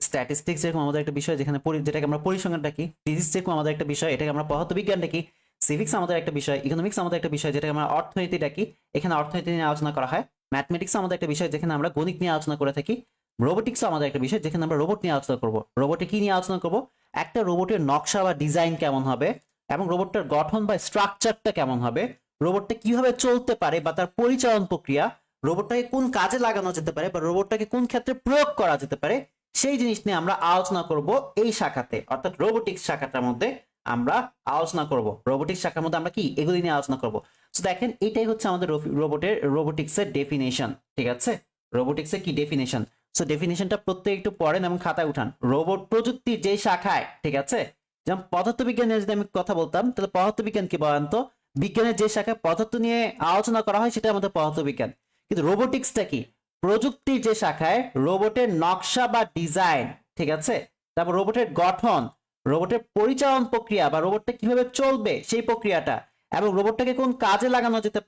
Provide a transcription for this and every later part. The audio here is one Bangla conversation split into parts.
স্ট্যাটিস্টিক্স যেরকম আমাদের একটা বিষয়, যেখানে যেটাকে আমরা পরিসংখ্যান ডাকি ফিজিক্স যেরকম আমাদের একটা বিষয়, এটাকে আমরা পদার্থবিজ্ঞান ডাকি সিভিক্স আমাদের একটা বিষয় ইকোনমিক্স আমাদের একটা বিষয়, যেটাকে আমরা অর্থনীতি ডাকি এখানে অর্থনীতি নিয়ে আলোচনা করা হয়। ম্যাথমেটিক্স আমাদের একটা বিষয়, যেখানে আমরা গণিত নিয়ে আলোচনা করে থাকি। রোবোটিক্স আমাদের একটা বিষয়, যেখানে আমরা রোবট নিয়ে আলোচনা করব। রোবটে কি নিয়ে আলোচনা করব? একটা রোবটের নকশা বা ডিজাইন কেমন হবে? এবং রোবটটার গঠন বা স্ট্রাকচারটা কেমন হবে? রোবটটা কীভাবে চলতে পারে বা তার পরিচালন প্রক্রিয়া? রোবটটাকে কোন কাজে লাগানো যেতে পারে বা রোবটটাকে কোন ক্ষেত্রে প্রয়োগ করা যেতে পারে? সেই জিনিস নিয়ে আমরা আলোচনা করব এই শাখাতে, অর্থাৎ রোবোটিক্স শাখাটার মধ্যে আমরা আলোচনা করব। রোবোটিক্স শাখার মধ্যে আমরা কি? এগুলি নিয়ে আলোচনা করব। তো দেখেন, এটাই হচ্ছে আমাদের রোবটের রোবোটিক্সের ডেফিনেশন ঠিক আছে? রোবোটিক্সের কি ডেফিনেশন সো ডেফিনেশনটা প্রত্যেক একটু পড়েন এবং খাতায় উঠান। রোবট প্রযুক্তির যে শাখায়, ঠিক আছে? যেমন পদার্থবিজ্ঞানের যদি আমি কথা বলতাম, তাহলে পদার্থবিজ্ঞান কি বলেন তো? বিজ্ঞানের যে শাখায় পদার্থ নিয়ে আলোচনা করা হয় সেটা আমাদের পদার্থবিজ্ঞান। কিন্তু রোবোটিক্সটা কি? প্রযুক্তির যে শাখায় রোবটের নকশা বা ডিজাইন, ঠিক আছে? তারপর রোবটের গঠন, রোবটের পরিচালন প্রক্রিয়া বা রোবটটা কীভাবে চলবে সেই প্রক্রিয়াটা এবং রোবটটাকে কোন কাজে লাগানো যেতে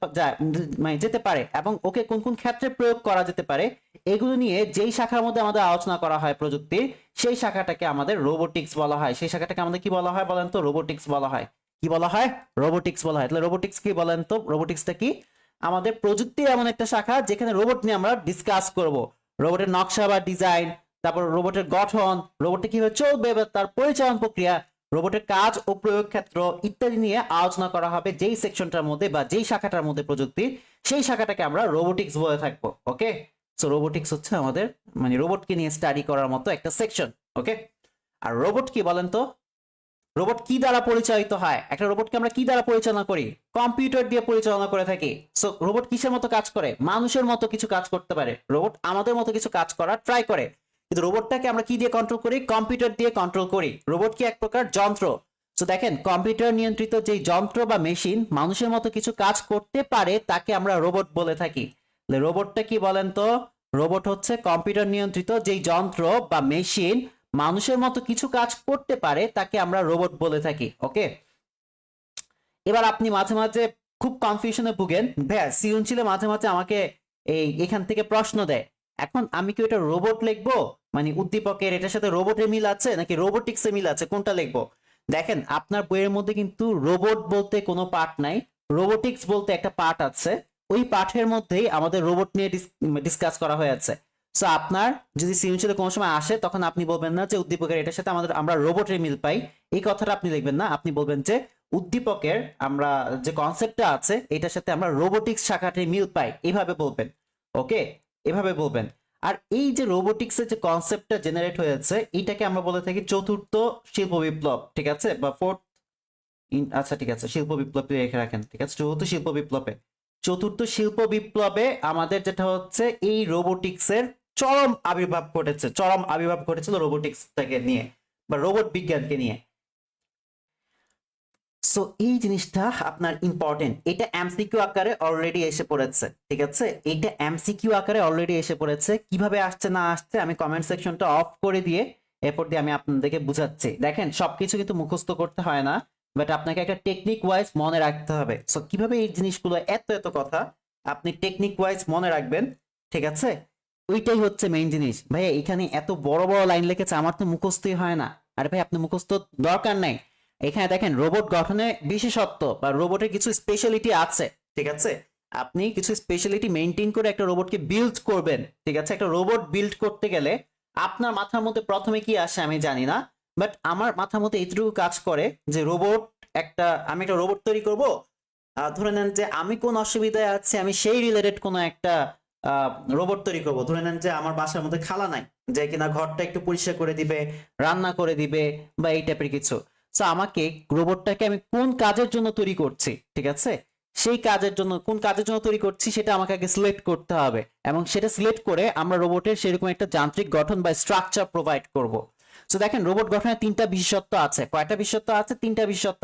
মানে যেতে পারে এবং ওকে কোন কোন ক্ষেত্রে প্রয়োগ করা যেতে পারে, এগুলো নিয়ে যেই শাখার মধ্যে আমাদের আলোচনা করা হয় প্রযুক্তির, সেই শাখাটাকে আমাদের রোবোটিক্স বলা হয়। সেই শাখাটাকে আমাদের কি বলা হয় বলেন তো? রোবোটিক্স বলা হয়। কি বলা হয়? রোবোটিক্স বলা হয়। তাহলে রোবোটিক্স কি বলেন তো? রোবোটিক্সটা কি? আমাদের প্রযুক্তির এমন একটা শাখা যেখানে রোবট নিয়ে আমরা ডিসকাস করব। রোবটের নকশা বা ডিজাইন তারপর রোবটের গঠন রোবটটা কীভাবে চলবে তার পরিচালন প্রক্রিয়া রোবটের কাজ ও প্রয়োগ ক্ষেত্র ইত্যাদি নিয়ে আলোচনা করা হবে যেই সেকশনটার মধ্যে বা যেই শাখাটার মধ্যে প্রযুক্তির সেই শাখাটাকে আমরা রোবোটিক্স বলে থাকব ওকে সো রোবোটিক্স হচ্ছে আমাদের মানে রোবটকে নিয়ে স্টাডি করার মতো একটা সেকশন ওকে আর রোবট কি বলেন তো? রোবট কি দ্বারা পরিচালিত হয়? একটা রোবটকে আমরা কি দ্বারা পরিচালনা করি? কম্পিউটার দিয়ে পরিচালনা করে থাকি। সো রোবট কিসের মতো কাজ করে? মানুষের মতো কিছু কাজ করতে পারে। রোবট আমাদের মতো কিছু কাজ করার ট্রাই করে। কিন্তু রোবটটাকে আমরা কি দিয়ে কন্ট্রোল করি? কম্পিউটার দিয়ে কন্ট্রোল করি। রোবট কি এক প্রকার যন্ত্র? তো দেখেন কম্পিউটার নিয়ন্ত্রিত যেই যন্ত্র বা মেশিন মানুষের মতো কিছু কাজ করতে পারে, তাকে আমরা রোবট বলে থাকি। রোবটটা কি বলেন তো? রোবট হচ্ছে কম্পিউটার নিয়ন্ত্রিত যেই যন্ত্র বা মেশিন মানুষের মতো কিছু কাজ করতে পারে, তাকে আমরা রোবট বলে থাকি ওকে এবার আপনি মাঝে মাঝে খুব কনফিউশনে ভুগেন। ভ্যাঁ সৃজনশীলে মাঝে মাঝে আমাকে এই এখান থেকে প্রশ্ন দেয়, এখন আমি কি ওটা রোবট লিখব? মানে উদ্দীপকের এটার সাথে রোবটের মিল আছে, নাকি রোবোটিক্সের মিল আছে? কোনটা লিখব? দেখেন, আপনার বইয়ের মধ্যে কিন্তু রোবট বলতে কোনো পার্ট নাই রোবোটিক্স বলতে একটা পার্ট আছে, ওই পাঠের মধ্যেই আমাদের রোবট নিয়ে ডিসকাস করা হয়েছে সো আপনার যদি সৃজনশীলে কোনো সময় আসে, তখন আপনি বলবেন না যে উদ্দীপকের এটার সাথে আমাদের আমরা রোবটের মিল পাই। এই কথাটা আপনি লিখবেন না, আপনি বলবেন যে উদ্দীপকের আমরা যে কনসেপ্টটা আছে, এটার সাথে আমরা রোবোটিক্স শাখাটির মিল পাই। এভাবে বলবেন ওকে এভাবে বলবেন। আর এই যে রোবোটিক্সের যে কনসেপ্টটা জেনারেট হয়েছে, এটাকে আমরা বলে থাকি চতুর্থ শিল্প বিপ্লব, ঠিক আছে? বা ফোর্থ আচ্ছা ঠিক আছে, শিল্প বিপ্লব রেখে রাখেন, ঠিক আছে? চতুর্থ শিল্প বিপ্লবে। চতুর্থ শিল্প বিপ্লবে আমাদের যেটা হচ্ছে এই রোবোটিক্সের চরম আবির্ভাব ঘটেছে, চরম আবির্ভাব ঘটেছিল রোবোটিক্স থেকে নিয়ে বা রোবট বিজ্ঞানকে নিয়ে। সো এই জিনিসটা আপনার ইম্পর্টেন্ট এটা এমসিকিউ আকারে অলরেডি এসে পড়েছে, ঠিক আছে? এটা এমসিকিউ আকারে অলরেডি এসে পড়েছে। কীভাবে আসছে, না আসছে, আমি কমেন্ট সেকশনটা অফ করে দিয়ে এরপর দিয়ে আমি আপনাদেরকে বুঝাচ্ছি। দেখেন, সবকিছু কিন্তু মুখস্থ করতে হয় না বাট আপনাকে একটা টেকনিক ওয়াইজ মনে রাখতে হবে। সো কীভাবে এই জিনিসগুলো এত এত কথা আপনি টেকনিক ওয়াইজ মনে রাখবেন, ঠিক আছে? ওইটাই হচ্ছে মেইন জিনিস। ভাই এখানে এত বড় বড় লাইন লিখেছে, আমার তো মুখস্থই হয় না। আরে ভাই, আপনি মুখস্থ দরকার নাই। এখানে দেখেন রোবট গঠনে বিশেষত্ব বা রোবটের কিছু স্পেশালিটি আছে, ঠিক আছে? আপনি কিছু স্পেশালিটি মেনটেন করে একটা রোবটকে বিল্ড করবেন, ঠিক আছে? একটা রোবট বিল্ড করতে গেলে আপনার মাথার মধ্যে প্রথমে কি আসে আমি জানি না বাট আমার মাথার মধ্যে এইটুকু কাজ করে যে রোবট একটা, আমি একটা রোবট তৈরি করব। ধরে নেন যে আমি কোন অসুবিধায় আছি, আমি সেই রিলেটেড কোনো একটা রোবট তৈরি করব। ধরে নেন যে আমার বাসার মধ্যে খালা নাই, যে কিনা ঘরটা একটু পরিষ্কার করে দিবে, রান্না করে দিবে বা এই টাইপের কিছু। তো আমাকে রোবটটাকে আমি কোন কাজের জন্য তৈরি করছি, ঠিক আছে? সেই কাজের জন্য, কোন কাজের জন্য তৈরি করছি সেটা আমাকে আগে সিলেক্ট করতে হবে এবং সেটা সিলেক্ট করে আমরা রোবটের সেরকম একটা যান্ত্রিক গঠন বা স্ট্রাকচার প্রোভাইড করব। তো দেখেন রোবট গঠনের তিনটা বিশেষত্ব আছে। কয়টা বিশেষত্ব আছে? তিনটা বিশেষত্ব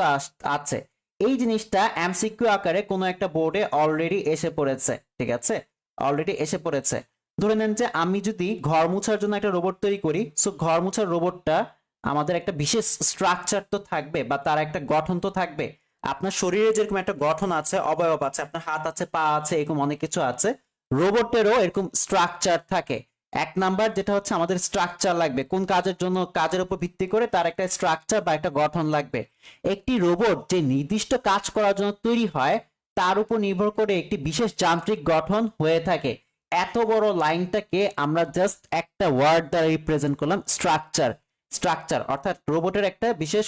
আছে। এই জিনিসটা এমসিকিউ আকারে কোনো একটা বোর্ডে অলরেডি এসে পড়েছে, ঠিক আছে? অলরেডি এসে পড়েছে। ধরে নেন যে আমি যদি ঘর মুছার জন্য একটা রোবট তৈরি করি সো ঘর মুছার রোবটটা আমাদের একটা বিশেষ স্ট্রাকচার তো থাকবে বা তার একটা গঠন তো থাকবে। আপনার শরীরে যেরকম একটা গঠন আছে, অবয়ব আছে, আপনার হাত আছে, পা আছে, এরকম অনেক কিছু আছে রোবটেরও এরকম স্ট্রাকচার থাকে। এক নাম্বার যেটা হচ্ছে আমাদের স্ট্রাকচার লাগবে, কোন কাজের জন্য, কাজের উপর ভিত্তি করে তার একটা স্ট্রাকচার বা একটা গঠন লাগবে। একটি রোবট যে নির্দিষ্ট কাজ করার জন্য তৈরি হয় তার উপর নির্ভর করে একটি বিশেষ যান্ত্রিক গঠন হয়ে থাকে। এত বড় লাইনটাকে আমরা জাস্ট একটা ওয়ার্ড দ্বারা রিপ্রেজেন্ট করলাম স্ট্রাকচার স্ট্রাকচার অর্থাৎ রোবটের একটা বিশেষ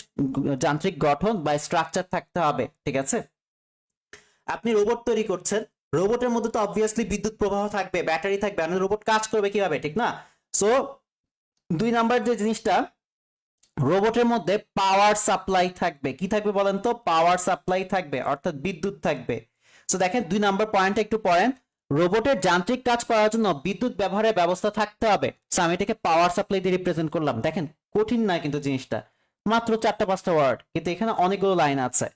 যান্ত্রিক গঠন বা স্ট্রাকচার থাকতে হবে, ঠিক আছে? আপনি রোবট তৈরি করছেন, রোবটের মধ্যে তো অবভিয়াসলি বিদ্যুৎ প্রবাহ থাকবে, ব্যাটারি থাকবে রোবট কাজ করবে কীভাবে, ঠিক না? সো দুই নাম্বার যে জিনিসটা রোবটের মধ্যে পাওয়ার সাপ্লাই থাকবে। কি থাকবে বলেন তো? পাওয়ার সাপ্লাই থাকবে, অর্থাৎ বিদ্যুৎ থাকবে। সো দেখেন, দুই নাম্বার পয়েন্ট একটু পড়েন। রোবটের যান্ত্রিক কাজ করার জন্য বিদ্যুৎ ব্যবহারের ব্যবস্থা থাকতে হবে। সো আমি এটাকে পাওয়ার সাপ্লাই দিয়ে রিপ্রেজেন্ট করলাম। দেখেন, কঠিন না কিন্তু জিনিসটা। মাত্র চারটা পাঁচটা ওয়ার্ড কিন্তু এখানে অনেকগুলো লাইন আছে।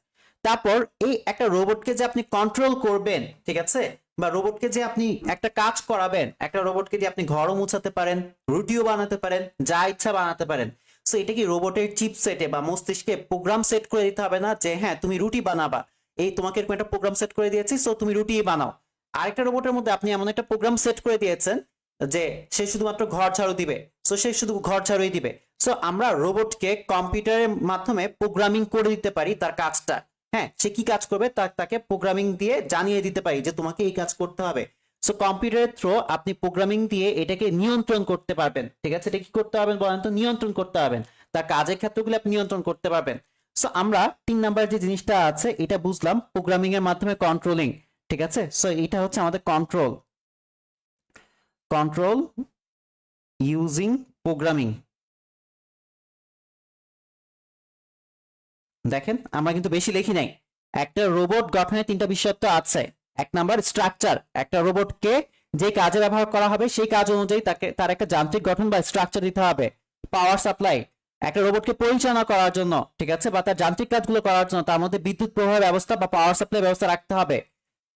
তারপর এই একটা রোবটকে যে আপনি কন্ট্রোল করবেন, ঠিক আছে? বা রোবটকে যে আপনি একটা কাজ করাবেন, একটা রোবটকে দিয়ে আপনি ঘরও মুছাতে পারেন, রুটিও বানাতে পারেন, যা ইচ্ছা বানাতে পারেন। সো এটা কি রোবটের চিপ সেটে বা মস্তিষ্কে প্রোগ্রাম সেট করে দিতে হবে না? যে হ্যাঁ তুমি রুটি বানাবা। এই তোমাকে এরকম একটা প্রোগ্রাম সেট করে দিয়েছি সো তুমি রুটি বানাও। আরেকটা রোবটের মধ্যে আপনি এমন একটা প্রোগ্রাম সেট করে দিয়েছেন, যে সে শুধুমাত্র ঘর ঝাড়ু দিবে। সো সে শুধু ঘর ঝাড়ুই দিবে। সো আমরা রোবটকে কম্পিউটারের মাধ্যমে প্রোগ্রামিং করে দিতে পারি তার কাজটা। হ্যাঁ সে কি কাজ করবে? তাকে প্রোগ্রামিং দিয়ে জানিয়ে দিতে পারি যে তোমাকে এই কাজ করতে হবে। সো কম্পিউটারের থ্রো আপনি প্রোগ্রামিং দিয়ে এটাকে নিয়ন্ত্রণ করতে পারবেন। ঠিক আছে? এটা কি করতে পারবেন বলেন তো? নিয়ন্ত্রণ করতে পারবেন তার কাজের ক্ষেত্রগুলো আপনি নিয়ন্ত্রণ করতে পারবেন। সো আমরা তিন নাম্বার যে জিনিসটা আছে, এটা বুঝলাম প্রোগ্রামিং এর মাধ্যমে কন্ট্রোলিং ঠিক আছে? সো এটা হচ্ছে আমাদের কন্ট্রোল কন্ট্রোল ইউজিং প্রোগ্রামিং দেখেন, আমরা কিন্তু বেশি লিখি নাই। একটা রোবট গঠনের তিনটা বিশেষত্ব আছে। এক নাম্বার স্ট্রাকচার একটা রোবটকে যে কাজে ব্যবহার করা হবে, সেই কাজ অনুযায়ী তাকে, তার একটা যান্ত্রিক গঠন বা স্ট্রাকচার দিতে হবে। পাওয়ার সাপ্লাই একটা রোবটকে পরিচালনা করার জন্য, ঠিক আছে? বা তার যান্ত্রিক কাজগুলো করার জন্য তার মধ্যে বিদ্যুৎ প্রবাহ ব্যবস্থা বা পাওয়ার সাপ্লাই ব্যবস্থা রাখতে হবে।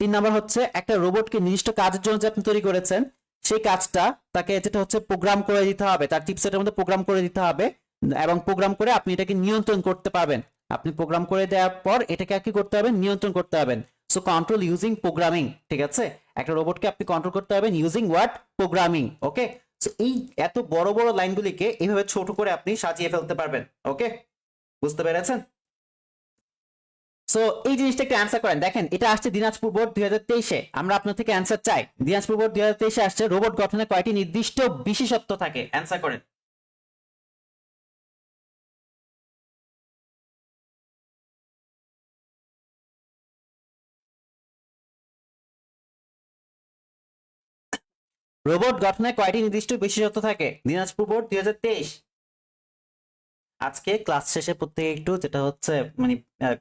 তিন নাম্বার হচ্ছে একটা রোবটকে নির্দিষ্ট কাজের জন্য যে আপনি তৈরি করেছেন, সেই কাজটা তাকে যেটা হচ্ছে প্রোগ্রাম করে দিতে হবে, তার চিপসেটের মধ্যে প্রোগ্রাম করে দিতে হবে এবং প্রোগ্রাম করে আপনি এটাকে নিয়ন্ত্রণ করতে পারবেন। আপনি প্রোগ্রাম করে দেওয়ার পর এটাকে আর কি করতে হবে? নিয়ন্ত্রণ করতে হবেন সো কন্ট্রোল ইউজিং প্রোগ্রামিং ঠিক আছে? একটা রোবটকে আপনি কন্ট্রোল করতে পারবেন using what programming okay so এই এত বড় বড় লাইনগুলিকে এইভাবে ছোট করে আপনি সাজিয়ে ফেলতে পারবেন ওকে বুঝতে পেরেছেন? সো এই জিনিসটা একটু অ্যান্সার করেন। দেখেন, এটা আসছে দিনাজপুর বোর্ড দুই হাজার তেইশে। আমরা আপনার থেকে অ্যান্সার চাই। দিনাজপুর বোর্ড দুই হাজার তেইশে আসছে রোবট গঠনে কয়টি নির্দিষ্ট বিশেষত্ব থাকে? অ্যান্সার করেন। রোবট গঠনে কয়টি নির্দিষ্ট বিশেষত্ব থাকে? দিনাজপুর বোর্ড দুই হাজার তেইশ। আজকে ক্লাস শেষে প্রত্যেকে একটু যেটা হচ্ছে মানে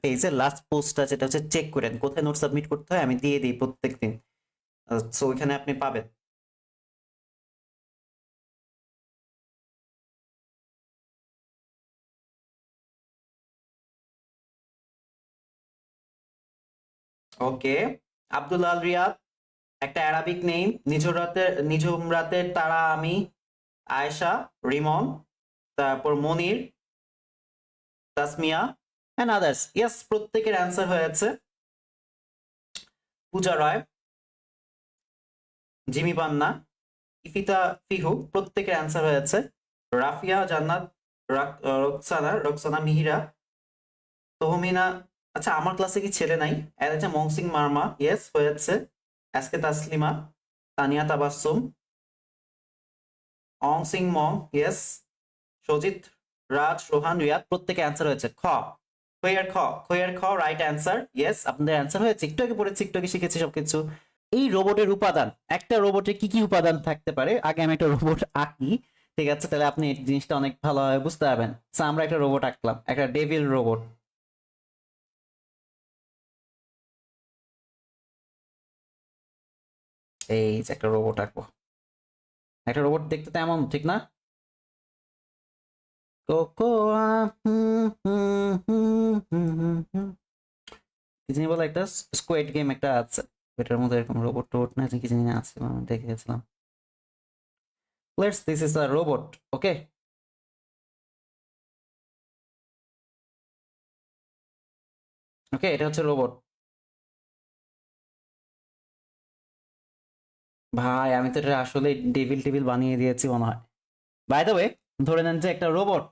পেজের লাস্ট পোস্টটা যেটা হচ্ছে চেক করেন কোথায় নোট সাবমিট করতে হয় আমি দিয়ে দিই প্রত্যেক দিন সো ওইখানে আপনি পাবেন। ওকে আব্দুল আল রিয়াদ একটা অ্যারাবিক নেম নিঝুম রাতের নিঝুম রাতের তারা আমি, আয়েশা, রিমন, তারপর Monir, Tasmia and others yes প্রত্যেকের অ্যান্সার হয়েছে। পূজা রয়, জিমি পান্না ইফিতা ফিহু, প্রত্যেকের অ্যান্সার হয়েছে। রাফিয়া, জান্নাত রোকসানা রোকসানা মিহিরা, তহমিনা আচ্ছা আমার ক্লাসে কি ছেলে নাই? হচ্ছে মংসিং মার্মা ইয়েস হয়েছে। আজকে তাসলিমা তানিয়া তাবাসসুম অং সিং মং ইয়েস সজিত রাজ রোহান রিয়াদ প্রত্যেকে অ্যান্সার হয়েছে খ খয়ের খ খয়ের খ রাইট অ্যান্সার ইয়েস আপনাদের অ্যান্সার হয়েছে একটু আগে পড়েছি একটু আগে শিখেছি সবকিছু। এই রোবটের উপাদান, একটা রোবটে কি কি উপাদান থাকতে পারে? আগে আমি একটা রোবট আঁকি, ঠিক আছে? তাহলে আপনি এই জিনিসটা অনেক ভালোভাবে বুঝতে পারবেন। আমরা একটা রোবট আঁকলাম, একটা ডেভিল রোবট এই যে একটা রোবট আঁকবো। একটা রোবট দেখতে তো এমন, ঠিক না? কোকোয়া। কি একটা স্কোয়েড গেম একটা আছে। এটার মধ্যে এরকম রোবট টোবট না কি জানি আছে, আমি দেখে গেছিলাম। Let's this is a robot okay okay এটা হচ্ছে রোবট ভাই, আমি তো এটা আসলে ডেভিল টেবিল বানিয়ে দিয়েছি মনে হয়। বাই দ্য ওয়ে ধরে নেন যে একটা রোবট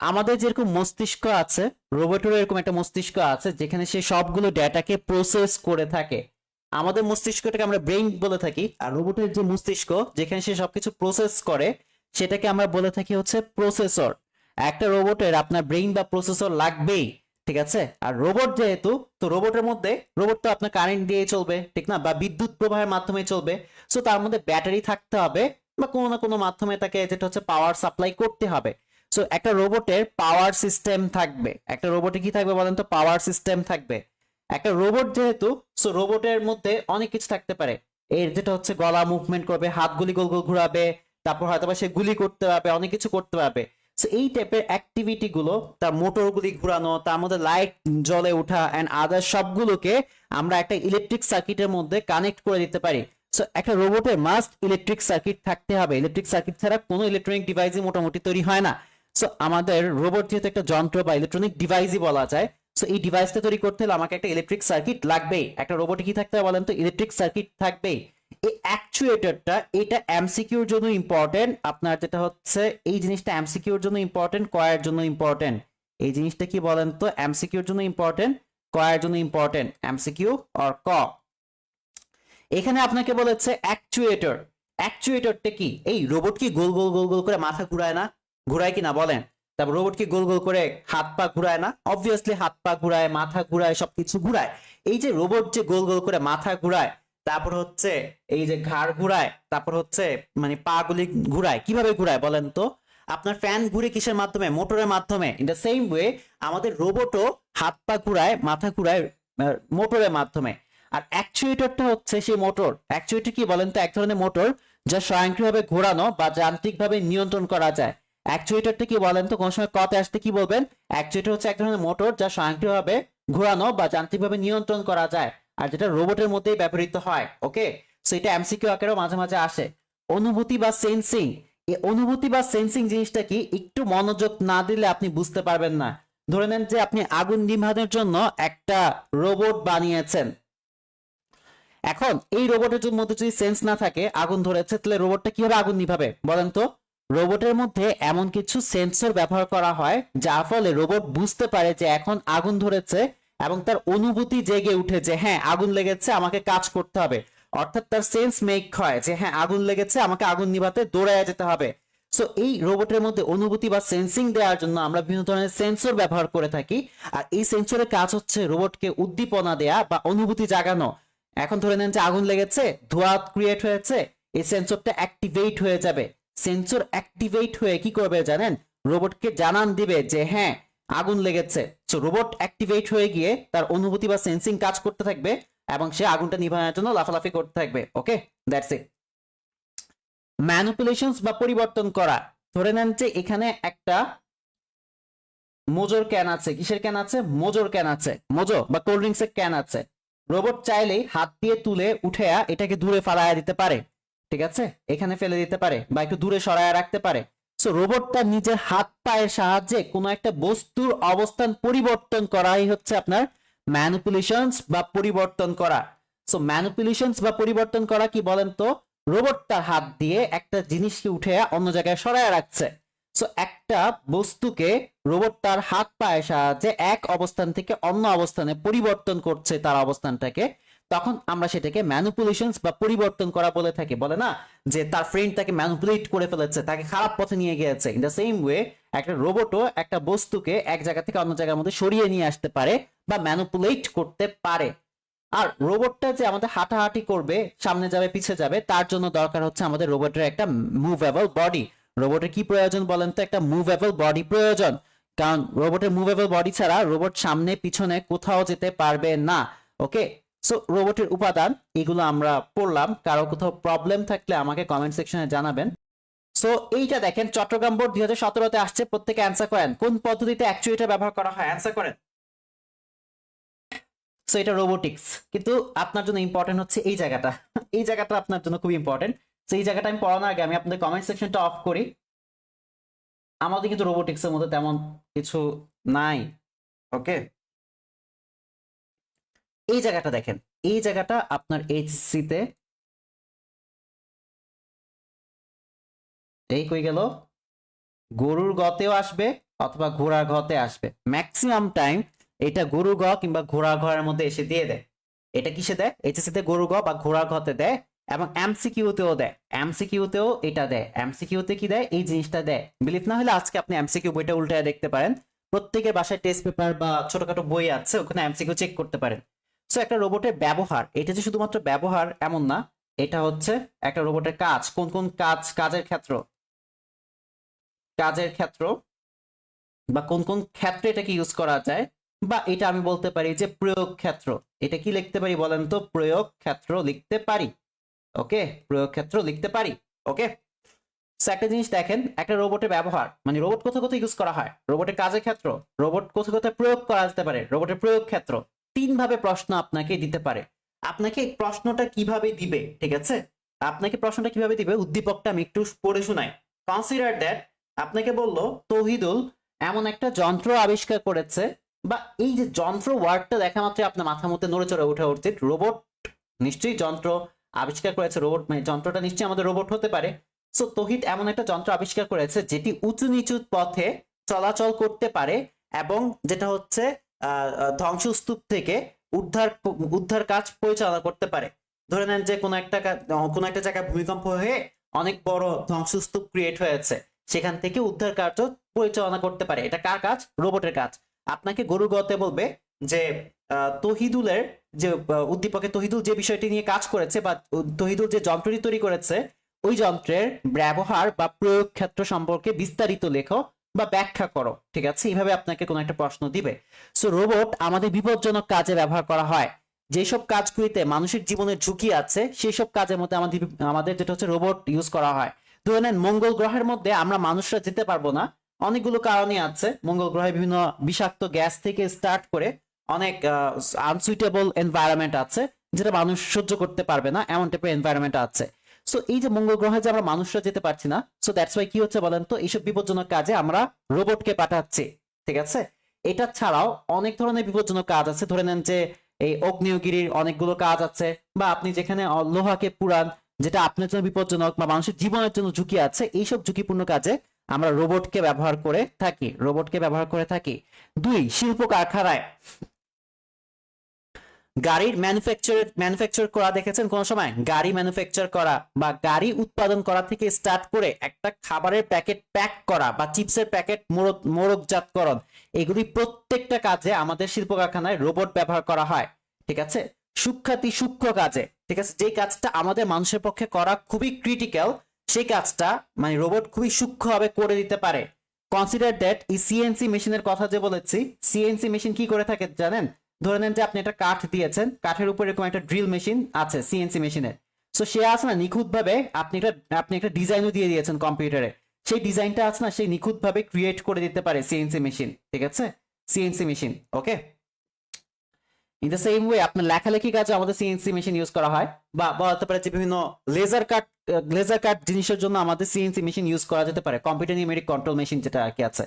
আমাদের যেরকম মস্তিষ্ক আছে রোবটেরও এরকম একটা মস্তিষ্ক আছে, যেখানে সে সবগুলো ডেটাকে প্রসেস করে থাকে। আমাদের মস্তিষ্কটাকে আমরা ব্রেইন বলে থাকি, আর রোবটের যে মস্তিষ্ক, যেখানে সে সবকিছু প্রসেস করে, সেটাকে আমরা বলে থাকি হচ্ছে প্রসেসর একটা রোবটের আপনার ব্রেইন বা প্রসেসর লাগবেই। ঠিক আছে? আর রোবট যেহেতু, তো রোবটের মধ্যে রোবট তো আপনার কারেন্ট দিয়ে চলবে, ঠিক না? বা বিদ্যুৎ প্রবাহের মাধ্যমে চলবে। সো তার মধ্যে ব্যাটারি থাকতে হবে বা কোনো না কোনো মাধ্যমে তাকে যেটা হচ্ছে পাওয়ার সাপ্লাই করতে হবে। সো একটা রোবটের পাওয়ার সিস্টেম থাকবে। একটা রোবটে কি থাকবে বলেন তো? পাওয়ার সিস্টেম থাকবে। একটা রোবট যেহেতু সো রোবটের মধ্যে অনেক কিছু থাকতে পারে। এর যেটা হচ্ছে গলা মুভমেন্ট করবে, হাত গুলি গোল গোল ঘুরাবে, তারপর হয়তো সে গুলি করতে পারবে, অনেক কিছু করতে পারবে। সো এই টাইপের অ্যাক্টিভিটি গুলো তার মোটর গুলি ঘুরানো তার মধ্যে লাইট জ্বলে ওঠা অ্যান্ড আদার সবগুলোকে আমরা একটা ইলেকট্রিক সার্কিটের মধ্যে কানেক্ট করে দিতে পারি। সো একটা রোবটের মাস্ট ইলেকট্রিক সার্কিট থাকতে হবে। ইলেকট্রিক সার্কিট ছাড়া কোনো ইলেকট্রনিক ডিভাইসই মোটামুটি তৈরি হয় না। সো আমাদের রোবট যেহেতু একটা যন্ত্র বা ইলেকট্রনিক ডিভাইসই বলা যায় সো এই ডিভাইসটা তৈরি করতে হলে আমাকে একটা ইলেকট্রিক সার্কিট লাগবেই। একটা রোবটে কি থাকতে হবে বলেন তো? ইলেকট্রিক সার্কিট থাকবেই। এই অ্যাকচুয়েটরটা এটা এমসিকিউর জন্য ইম্পর্টেন্ট আপনার যেটা হচ্ছে, এই জিনিসটা এমসিকিউর জন্য ইম্পর্টেন্ট কয়ের জন্য ইম্পর্টেন্ট এই জিনিসটা কি বলেন তো? এমসিকিউর জন্য ইম্পর্টেন্ট কয়ের জন্য ইম্পর্টেন্ট এমসিকিউ অর ক? এখানে আপনাকে বলেছে অ্যাকচুয়েটর অ্যাকচুয়েটরটা কি? এই রোবট কি গোল গোল গোল গোল করে মাথা ঘুরায় না? ঘুরায় কি না বলেন। তারপর রোবট কি গোল গোল করে হাত পা ঘুরায় না? অবভিয়াসলি হাত পা ঘুরায়, মাথা ঘুরায়, সবকিছু ঘুরায়। এই যে রোবট যে গোল গোল করে মাথা ঘুরায় তারপর হচ্ছে এই যে ঘাড় ঘুরায়, তারপর হচ্ছে মানে পা গুলি ঘুরায়। কীভাবে ঘুরায় বলেন তো? আপনার ফ্যান ঘুরে কিসের মাধ্যমে? মোটরের মাধ্যমে। ইন দ্য সেম ওয়ে আমাদের রোবটও হাত পা ঘুরায়, মাথা ঘুরায় মোটরের মাধ্যমে। আর অ্যাকচুয়েটরটা হচ্ছে সেই মোটর অ্যাকচুয়েটর কি বলেন তো? এক ধরনের মোটর যা স্বয়ংক্রিয়ভাবে ঘোরানো বা যান্ত্রিকভাবে নিয়ন্ত্রণ করা যায়। অ্যাকচুয়েটরটা কি বলেন তো? কোন সময় কতে আসতে কি বলবেন? অ্যাকচুয়েটর হচ্ছে এক ধরনের মোটর যা স্বয়ংক্রিয়ভাবে ঘোরানো বা যান্ত্রিকভাবে নিয়ন্ত্রণ করা যায়। আর যেটা রোবটের মধ্যেই ব্যবহৃত হয় ওকে সো এটা এমসিকিউ আকারেও মাঝে মাঝে আসে। অনুভূতি বা সেন্সিং এই অনুভূতি বা সেন্সিং জিনিসটা কি? একটু মনোযোগ না দিলে আপনি বুঝতে পারবেন না। ধরে নেন যে আপনি আগুন নিভানোর জন্য একটা রোবট বানিয়েছেন। এখন, এই রোবটের মধ্যে যদি সেন্স না থাকে, আগুন ধরেছে, তাহলে রোবটটা কীভাবে আগুন নিভাবে? বলেন তো, রোবটের মধ্যে এমন কিছু সেন্সর ব্যবহার করা হয়, যার ফলে রোবট বুঝতে পারে যে এখন আগুন ধরেছে এবং তার অনুভূতি জেগে উঠে যে হ্যাঁ আগুন লেগেছে, আমাকে কাজ করতে হবে। অর্থাৎ তার সেন্স মেক হয় যে হ্যাঁ আগুন লেগেছে, আমাকে আগুন নিভাতে দৌড়ায় যেতে হবে। সো এই রোবটের মধ্যে অনুভূতি বা সেন্সিং দেওয়ার জন্য আমরা বিভিন্ন ধরনের সেন্সর ব্যবহার করে থাকি। আর এই সেন্সরের কাজ হচ্ছে রোবটকে উদ্দীপনা দেয়া বা অনুভূতি জাগানো। এখন ধরে নেন যে, আগুন লেগেছে, ধোঁয়া ক্রিয়েট হয়েছে, এই সেন্সরটা অ্যাক্টিভেট হয়ে যাবে। সেন্সর অ্যাক্টিভেট হয়ে কি করবে জানেন? রোবটকে জানান দিবে যে হ্যাঁ আগুন লেগেছে। সো রোবট অ্যাক্টিভেট হয়ে গিয়ে তার অনুভূতি বা সেন্সিং কাজ করতে থাকবে এবং সে আগুনটা নিভানোর জন্য লাফালাফি করতে থাকবে। ওকে দ্যাটস ইট ম্যানুপুলেশনস বা পরিবর্তন করা। ধরে নেন যে এখানে একটা মোজোর ক্যান আছে। কিসের ক্যান আছে? মোজোর ক্যান আছে। মোজো বা কোল্ড ড্রিঙ্কস এর ক্যান আছে। রোবট চাইলেই হাত দিয়ে তুলে উঠেয়া এটাকে দূরে ফালায়া দিতে পারে। ঠিক আছে? এখানে ফেলে দিতে পারে বা একটু দূরে সরায়া রাখতে পারে। সো রোবটটা নিজের হাত, পায়ের সাহায্যে কোনো একটা বস্তুর অবস্থান পরিবর্তন করাই হচ্ছে আপনার ম্যানুপুলেশনস বা পরিবর্তন করা। সো ম্যানুপুলেশনস বা পরিবর্তন করা কি বলেন তো? রোবট তার হাত দিয়ে একটা জিনিসকে উঠে অন্য জায়গায় সরায় রাখছে। সো একটা বস্তুকে রোবট তার হাত, পায়ের সাহায্যে এক অবস্থান থেকে অন্য অবস্থানে পরিবর্তন করছে তার অবস্থানটাকে। তখন আমরা সেটাকে ম্যানুপুলেশনস বা পরিবর্তন করা বলে থাকি। বলে না? যে তার ফ্রেন্ড তাকে ম্যানুপুলেট করে ফেলেছে, তাকে খারাপ পথে নিয়ে গিয়েছে। ইন দ্য সেম ওয়ে একটা রোবটও একটা বস্তুকে এক জায়গা থেকে অন্য জায়গার মধ্যে সরিয়ে নিয়ে আসতে পারে বা ম্যানুপুলেট করতে পারে। আর রোবটটা যে আমাদের হাঁটাহাঁটি করবে, সামনে যাবে, পিছিয়ে যাবে, তার জন্য দরকার হচ্ছে আমাদের রোবটের একটা মুভেবল বডি রোবটের কি প্রয়োজন বলেন তো? একটা মুভেবল বডি প্রয়োজন। কারণ রোবটের মুভেবল বডি ছাড়া রোবট সামনে, পিছনে কোথাও যেতে পারবে না। ওকে সো রোবটের উপাদান, এগুলো আমরা পড়লাম। কারও কোথাও প্রবলেম থাকলে আমাকে কমেন্ট সেকশনে জানাবেন। সো এইটা দেখেন, চট্টগ্রাম বোর্ড দুই হাজার সতেরোতে আসছে প্রত্যেকে অ্যান্সার করেন। কোন পদ্ধতিতে অ্যাকচুয়েটার ব্যবহার করা হয়? অ্যান্সার করেন। সো এটা রোবোটিক্স কিন্তু আপনার জন্য ইম্পর্টেন্ট হচ্ছে এই জায়গাটা। এই জায়গাটা আপনার জন্য খুব ইম্পর্টেন্ট তো এই জায়গাটা আমি পড়ানোর আগে আমি আপনাদের কমেন্ট সেকশনটা অফ করি। আমাদের কিন্তু রোবোটিক্সের মধ্যে তেমন কিছু নাই। ওকে এই জায়গাটা দেখেন, এই জায়গাটা আপনার এইচসি তে এই কই গেল। গরুর গতেও আসবে অথবা ঘোড়ার ঘতে আসবে। ম্যাক্সিমাম টাইম এটা গরু গ কিংবা ঘোড়া ঘরের মধ্যে এসে দিয়ে দেয়। এটা কিসে দেয়? এইচএসসি তে গরু গ বা ঘোড়া ঘতে দেয় এবং এমসিকিউতেও দেয়। এমসিকিউতেও এটা দেয়। এমসিকিউতে কি দেয়? এই জিনিসটা দেয়। বিলিভ না হলে আজকে আপনি এমসিকিউ বইটা উল্টে দেখতে পারেন। প্রত্যেকের বাসায় টেস্ট পেপার বা ছোটখাটো বই আছে, ওখানে এমসিকিউ চেক করতে পারেন। সো একটা রোবটের ব্যবহার, এটা যে শুধুমাত্র ব্যবহার এমন না, এটা হচ্ছে একটা রোবটের কাজ। কোন কোন কাজ, কাজের ক্ষেত্র? কাজের ক্ষেত্র বা কোন কোন ক্ষেত্রে এটাকে ইউজ করা যায়? বা এটা আমি বলতে পারি যে প্রয়োগ ক্ষেত্র। এটা কি লিখতে পারি বলেন তো? প্রয়োগ ক্ষেত্র লিখতে পারি। ওকে প্রয়োগ ক্ষেত্র লিখতে পারি। ওকে একটা জিনিস দেখেন, একটা রোবটের ব্যবহার মানে রোবট কোথাও কোথাও ইউজ করা হয়। রোবটের কাজের ক্ষেত্র, রোবট কোথাও কোথায় প্রয়োগ করা যেতে পারে, রোবটের প্রয়োগ ক্ষেত্র। তিন ভাবে প্রশ্ন আপনাকে দিতে পারে। আপনাকে প্রশ্নটা কীভাবে দিবে, ঠিক আছে? আপনাকে প্রশ্নটা কীভাবে দিবে? উদ্দীপকটা আমি একটু পড়ে শোনাই। কনসিডার দ্যাট আপনাকে বলল, তৌহিদুল, এমন একটা যন্ত্র আবিষ্কার করেছে বা এই যে যন্ত্র ওয়ার্ডটা দেখা মাত্র আপনার মাথার মধ্যে নড়ে চড়ে ওঠা উচিত রোবট নিশ্চয়ই যন্ত্র আবিষ্কার করেছে, রোবট মানে যন্ত্রটা নিশ্চয়ই আমাদের রোবট হতে পারে। সো তহিদ এমন একটা যন্ত্র আবিষ্কার করেছে যেটি উঁচু নিচু পথে চলাচল করতে পারে এবং যেটা হচ্ছে ধ্বংসস্তূপ থেকে উদ্ধার উদ্ধার কাজ পরিচালনা করতে পারে। ধরে নেন যে কোনো একটা কোনো একটা জায়গায় ভূমিকম্প হয়ে অনেক বড় ধ্বংসস্তূপ ক্রিয়েট হয়েছে। সেখান থেকে উদ্ধার কার্য পরিচালনা করতে পারে। এটা কার কাজ? রোবটের কাজ। আপনাকে গরু গতে বলবে যে তহিদুলের যে উদ্দীপকে তহিদুল যে বিষয়টি নিয়ে কাজ করেছে বা তহিদুল যে যন্ত্রটি তৈরি করেছে, ওই যন্ত্রের ব্যবহার বা প্রয়োগ ক্ষেত্র সম্পর্কে বিস্তারিত লেখো বা ব্যাখ্যা করো, ঠিক আছে? এইভাবে আপনাকে কোনো একটা প্রশ্ন দিবে। সো রোবট আমাদের বিপজ্জনক কাজে ব্যবহার করা হয়। যেসব কাজগুলিতে মানুষের জীবনের ঝুঁকি আছে সেই সব কাজের মধ্যে আমাদের আমাদের যেটা হচ্ছে রোবট ইউজ করা হয়। ধরে নেন, মঙ্গল গ্রহের মধ্যে আমরা মানুষরা যেতে পারব না। অনেকগুলো কারণই আছে। মঙ্গল গ্রহে বিভিন্ন বিষাক্ত গ্যাস থেকে স্টার্ট করে অনেক আনসুইটেবল এনভায়রনমেন্ট আছে, যেটা মানুষ সহ্য করতে পারবে না। এমন টাইপের এনভায়রনমেন্ট আছে। সো এই যে মঙ্গল গ্রহে যে আমরা মানুষরা যেতে পারছি না সো দ্যাটস ওয়াই কি হচ্ছে বলেন তো? এইসব বিপজ্জনক কাজে আমরা রোবটকে পাঠাচ্ছি, ঠিক আছে? এটা ছাড়াও অনেক ধরনের বিপজ্জনক কাজ আছে। ধরে নেন যে এই অগ্নিয়গিরির অনেকগুলো কাজ আছে, বা আপনি যেখানে লোহাকে পুরান, যেটা আপনার জন্য বিপজ্জনক বা মানুষের জীবনের জন্য ঝুঁকি আছে, এইসব ঝুঁকিপূর্ণ কাজে আমরা রোবটকে ব্যবহার করে থাকি রোবটকে ব্যবহার করে থাকি। দুই, শিল্প কারখানায়। গাড়ির ম্যানুফ্যাকচার ম্যানুফ্যাকচার করা দেখেছেন কোন সময়? গাড়ি ম্যানুফ্যাকচার করা বা গাড়ি উৎপাদন করা থেকে স্টার্ট করে একটা খাবারের প্যাকেট প্যাক করা বা চিপসের প্যাকেট মোড়ক মোড়কজাতকরণ এগুলি প্রত্যেকটা কাজে আমাদের শিল্প কারখানায় রোবট ব্যবহার করা হয়, ঠিক আছে? সূক্ষাতি সূক্ষ্ম কাজে, ঠিক আছে? যে কাজটা আমাদের মানুষের পক্ষে করা খুবই ক্রিটিক্যাল সেই কাজটা মানে রোবট খুবই সূক্ষ্মভাবে করে দিতে পারে। কনসিডার দ্যাট এই সিএনসি মেশিনের কথা যে বলেছি সিএনসি মেশিন কি করে থাকে জানেন? ধরে নেন যে আপনি একটা কাঠ দিয়েছেন, কাঠের উপর এরকম একটা ড্রিল মেশিন আছে সিএনসি মেশিনের সো সে আছে না নিখুঁত ভাবে আপনি একটা আপনি একটা ডিজাইনও দিয়ে দিয়েছেন কম্পিউটারে সেই ডিজাইনটা আছে না সেই নিখুঁত ভাবে ক্রিয়েট করে দিতে পারে সিএনসি মেশিন ঠিক আছে? CNC machine okay in the same way আপনার লেখালেখি কাজে আমাদের সিএনসি মেশিন ইউজ করা হয়, বা বলতে পারে যে বিভিন্ন লেজার কাট লেজার কাট জিনিসের জন্য আমাদের সিএনসি মেশিন ইউজ করা যেতে পারে কম্পিউটার নিউমেরিক কন্ট্রোল মেশিন যেটা আর কি আছে।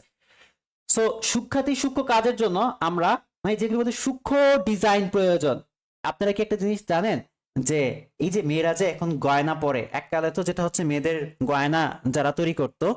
সো সূক্ষাতি সূক্ষ্ম কাজের জন্য আমরা মানে যেগুলো মধ্যে সূক্ষ্ম ডিজাইন প্রয়োজন। আপনারা কি একটা জিনিস জানেন? যে এই যে মেয়েরা যে এখন গয়না পরে, এককালে তো যেটা হচ্ছে মেয়েদের গয়না যারা তৈরি করতো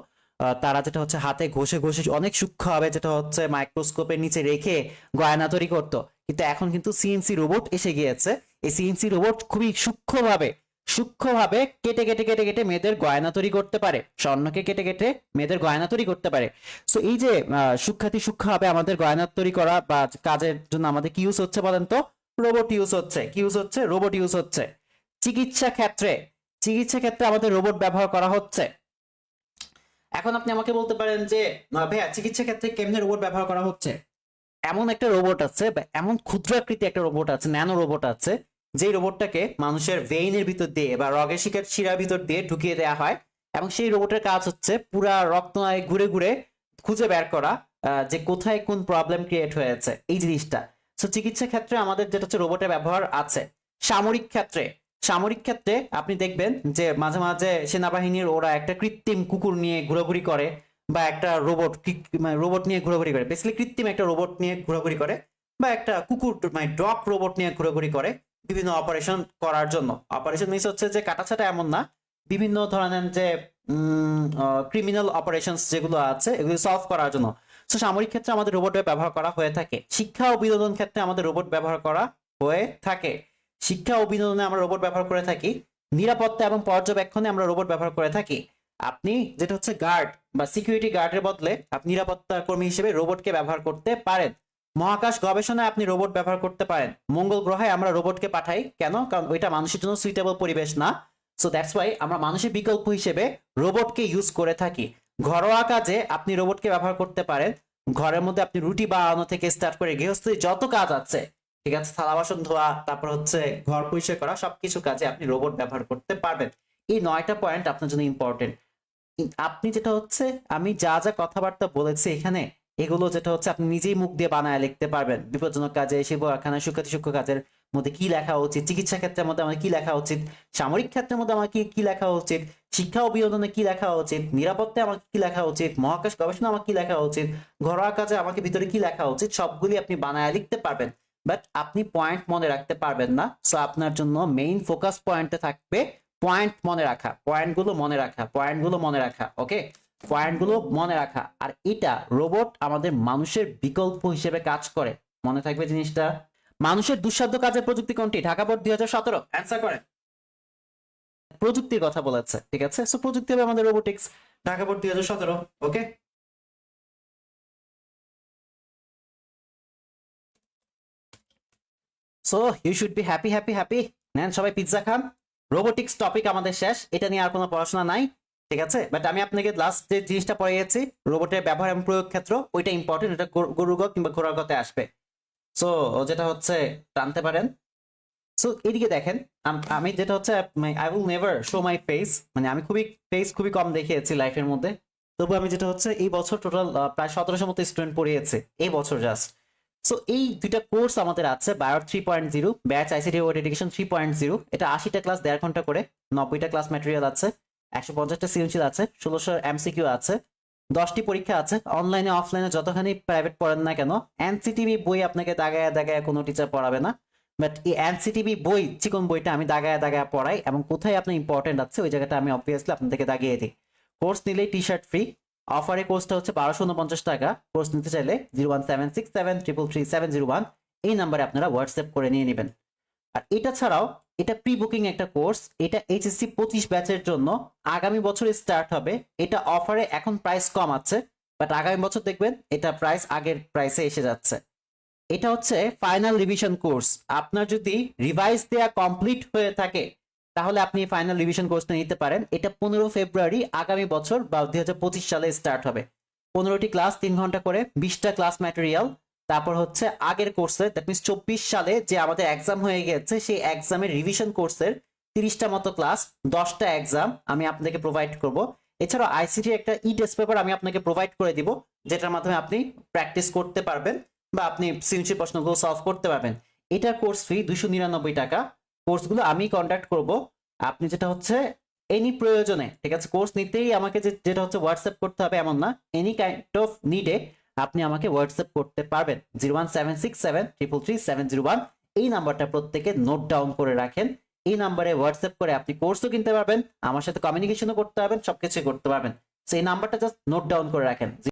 তারা যেটা হচ্ছে হাতে ঘষে ঘষে অনেক সূক্ষ্ম হবে যেটা হচ্ছে মাইক্রোস্কোপের নিচে রেখে গয়না তৈরি করতো। কিন্তু এখন কিন্তু সিএনসি রোবট এসে গিয়েছে। এই সিএনসি রোবট খুবই সূক্ষ্মভাবে সূক্ষ্মভাবে কেটে কেটে কেটে কেটে মেয়েদের গয়না তৈরি করতে পারে। স্বর্ণকে কেটে কেটে মেয়েদের গয়না তৈরি করতে পারে। সো এই যে সূক্ষাতি সূক্ষ্মভাবে আমাদের গয়না তৈরি করা বা কাজের জন্য আমাদের কি ইউজ হচ্ছে বলেন তো? রোবট ইউজ হচ্ছে। কি ইউজ হচ্ছে? রোবট ইউজ হচ্ছে। চিকিৎসা ক্ষেত্রে চিকিৎসা ক্ষেত্রে আমাদের রোবট ব্যবহার করা হচ্ছে। এখন আপনি আমাকে বলতে পারেন যে ভাইয়া, চিকিৎসা ক্ষেত্রে কেমনে রোবট ব্যবহার করা হচ্ছে? এমন একটা রোবট আছে বা এমন ক্ষুদ্রাকৃতি একটা রোবট আছে ন্যানো রোবট আছে যে রোবটটাকে মানুষের ভেইনের ভিতর দিয়ে বা রগের শিকার শিরার ভিতর দিয়ে ঢুকিয়ে দেওয়া হয় এবং সেই রোবটের কাজ হচ্ছে পুরা রক্তনায় ঘুরে ঘুরে খুঁজে বের করা যে কোথায় কোন প্রবলেম ক্রিয়েট হয়েছে, এই জিনিসটা। সো চিকিৎসা ক্ষেত্রে আমাদের যেটা হচ্ছে রোবটের ব্যবহার আছে। সামরিক ক্ষেত্রে সামরিক ক্ষেত্রে আপনি দেখবেন যে মাঝে মাঝে সেনাবাহিনীর ওরা একটা কৃত্রিম কুকুর নিয়ে ঘোরাঘুরি করে বা একটা রোবট রোবট নিয়ে ঘোরাঘুরি করে। বেসিক্যালি কৃত্রিম একটা রোবট নিয়ে ঘোরাঘুরি করে বা একটা কুকুর মানে ডগ রোবট নিয়ে ঘোরাঘুরি করে। বিভিন্ন অপারেশন করার জন্য। অপারেশন মিস হচ্ছে যে কাটাছাটা এমন না, বিভিন্ন ধরনের যে ক্রিমিনাল অপারেশনস যেগুলো আছে, এগুলো সলভ করার জন্য। তো সামরিক ক্ষেত্রে আমাদের রোবট ব্যবহার করা হয়ে থাকে। শিক্ষা ও বিনোদন ক্ষেত্রে আমাদের রোবট ব্যবহার করা হয়ে থাকে। শিক্ষা ও বিনোদনে আমরা রোবট ব্যবহার করে থাকি। নিরাপত্তা এবং পর্যবেক্ষণে আমরা রোবট ব্যবহার করে থাকি। আপনি যেটা হচ্ছে গার্ড বা সিকিউরিটি গার্ডের বদলে আপনি নিরাপত্তা কর্মী হিসেবে রোবটকে ব্যবহার করতে পারেন। মহাকাশ গবেষণায় আপনি রোবট ব্যবহার করতে পারেন। মঙ্গল গ্রহে আমরা রোবটকে পাঠাই। কেন? কারণ ওইটা মানুষের জন্য সুইটেবল পরিবেশ না। সো দ্যাটস ওয়াই আমরা মানুষের বিকল্প হিসেবে রোবটকে ইউজ করে থাকি। ঘরোয়া কাজে আপনি রোবটকে ব্যবহার করতে পারেন। ঘরের মধ্যে আপনি রুটি বানানো থেকে স্টার্ট করে গৃহস্থী যত কাজ আছে, ঠিক আছে, থালা বাসন ধোয়া, তারপর হচ্ছে ঘর পরিষ্কার করা, সবকিছু কাজে আপনি রোবট ব্যবহার করতে পারবেন। এই নয়টা পয়েন্ট আপনার জন্য ইম্পর্টেন্ট আপনি যেটা হচ্ছে, আমি যা যা কথাবার্তা বলেছি এখানে এগুলো যেটা হচ্ছে আপনি নিজেই মুখ দিয়ে বানায় লিখতে পারবেন। বিপজ্জনক কাজে কারখানা সুখ্যাতি সূক্ষ্ম কাজের মধ্যে কি লেখা উচিত, চিকিৎসা ক্ষেত্রের মধ্যে আমাদের কি লেখা উচিত, সামরিক ক্ষেত্রের মধ্যে আমার কি কি লেখা উচিত, শিক্ষা ও বিনোদনে কি লেখা উচিত, নিরাপত্তায় আমার কি লেখা উচিত, মহাকাশ গবেষণা আমার কি লেখা উচিত, ঘরোয়া কাজে আমাকে ভিতরে কি লেখা উচিত, সবগুলি আপনি বানায় লিখতে পারবেন। বাট আপনি পয়েন্ট মনে রাখতে পারবেন না। সো আপনার জন্য মেইন ফোকাস পয়েন্টে থাকবে পয়েন্ট মনে রাখা পয়েন্টগুলো মনে রাখা পয়েন্টগুলো মনে রাখা ওকে পয়েন্টগুলো মনে রাখা। আর এটা রোবট আমাদের মানুষের বিকল্প হিসেবে কাজ করে। মনে থাকবে জিনিসটা? মানুষের দুঃসাধ্য কাজের প্রযুক্তি কোনটি? ঢাকা বোর্ড দুই হাজার সতেরো। অ্যান্সার করেন। প্রযুক্তির কথা বলেছে, ঠিক আছে? সো প্রযুক্তি হবে আমাদের রোবোটিক্স ঢাকা বোর্ড দুই হাজার সতেরো okay so you should be happy happy happy নেন সবাই পিৎজা খান। রোবোটিক্স টপিক আমাদের শেষ। এটা নিয়ে আর কোনো পড়াশোনা নাই। ঠিক আছে? বাট আমি আপনাকে লাস্ট যে জিনিসটা পড়িয়েছি রোবটের ব্যবহার এবং প্রয়োগ ক্ষেত্র, ওইটা ইম্পর্টেন্ট এটা গরুগত কিংবা ঘোড়াগতে আসবে। সো যেটা হচ্ছে, টানতে পারেন। সো এদিকে দেখেন, আমি যেটা হচ্ছে I will never show my face মানে আমি খুবই ফেস খুবই কম দেখিয়েছি লাইফের মধ্যে। তবু আমি যেটা হচ্ছে, এই বছর টোটাল প্রায় সতেরোশো মতো স্টুডেন্ট পড়িয়েছে, এই বছর জাস্ট সো এই দুইটা কোর্স আমাদের আছে bio three point zero batch ICT word education three point zero এটা আশিটা ক্লাস দেড় ঘণ্টা করে, নব্বইটা ক্লাস ম্যাটেরিয়াল আছে। একশো পঞ্চাশটা সিএনসিল আছে, ষোলোশো এমসিকিউ আছে, দশটি পরীক্ষা আছে অনলাইনে অফলাইনে যতখানি প্রাইভেট পড়েন না কেন, এনসিটিভি বই আপনাকে দাগায় দাগায় কোনো টিচার পড়াবে না বাট এই এনসিটিভি বই, চিকন বইটা আমি দাগায় দাগায় পড়াই এবং কোথায় আপনার ইম্পর্টেন্ট আছে, ওই জায়গাটা আমি অবভিয়াসলি আপনাদেরকে দাগিয়ে দিই। কোর্স নিলেই টি শার্ট ফ্রি অফারে কোর্সটা হচ্ছে বারোশো উনপঞ্চাশ টাকা কোর্স নিতে চাইলে zero one seven six seven triple three seven zero one এই নাম্বারে আপনারা হোয়াটসঅ্যাপ করে নিয়ে নেবেন। আর এটা ছাড়াও এটা প্রি বুকিং একটা কোর্স এটা এইচএসসি পঁচিশ ব্যাচের জন্য। আগামী বছরে স্টার্ট হবে। এটা অফারে এখন প্রাইস কম আছে বাট আগামী বছর দেখবেন এটা প্রাইস আগের প্রাইসে এসে যাচ্ছে। এটা হচ্ছে ফাইনাল রিভিশন কোর্স আপনার যদি রিভাইজ দেয়া কমপ্লিট হয়ে থাকে, তাহলে আপনি ফাইনাল রিভিশন কোর্সটা নিতে পারেন। এটা পনেরো ফেব্রুয়ারি আগামী বছর বা দুই হাজার পঁচিশ সালে স্টার্ট হবে। পনেরোটি ক্লাস তিন ঘণ্টা করে, বিশটা ক্লাস ম্যাটেরিয়াল তারপর হচ্ছে আগের কোর্সে দ্যাট মিনস চব্বিশ সালে যে আমাদের এক্সাম হয়ে গেছে, সেই এক্সামের রিভিশন কোর্সের তিরিশটা মতো ক্লাস দশটা এক্সাম আমি আপনাকে প্রোভাইড করব। এছাড়াও আইসিটি একটা ই টেস্ট পেপার আমি আপনাকে প্রোভাইড করে দিব, যেটার মাধ্যমে আপনি প্র্যাকটিস করতে পারবেন বা আপনি সিএনসি প্রশ্নগুলো সলভ করতে পারবেন। এটার কোর্স ফি দুশো নিরানব্বই টাকা। কোর্সগুলো আমি কন্ট্যাক্ট করব। আপনি যেটা হচ্ছে এনি প্রয়োজনে, ঠিক আছে কোর্স নিতেই আমাকে যেটা হচ্ছে হোয়াটসঅ্যাপ করতে হবে এমন না এনি কাইন্ড অফ নিডে আপনি আমাকে হোয়াটসঅ্যাপ করতে পারবেন। Zero one seven six seven triple three seven zero one এই নাম্বারটা প্রত্যেকে নোট ডাউন করে রাখেন। এই নাম্বারে হোয়াটসঅ্যাপ করে আপনি কোর্সও কিনতে পারবেন। আমার সাথে কমিউনিকেশনও করতে পারবেন সবকিছু করতে পারবেন। সেই নাম্বারটা জাস্ট নোট ডাউন করে রাখেন।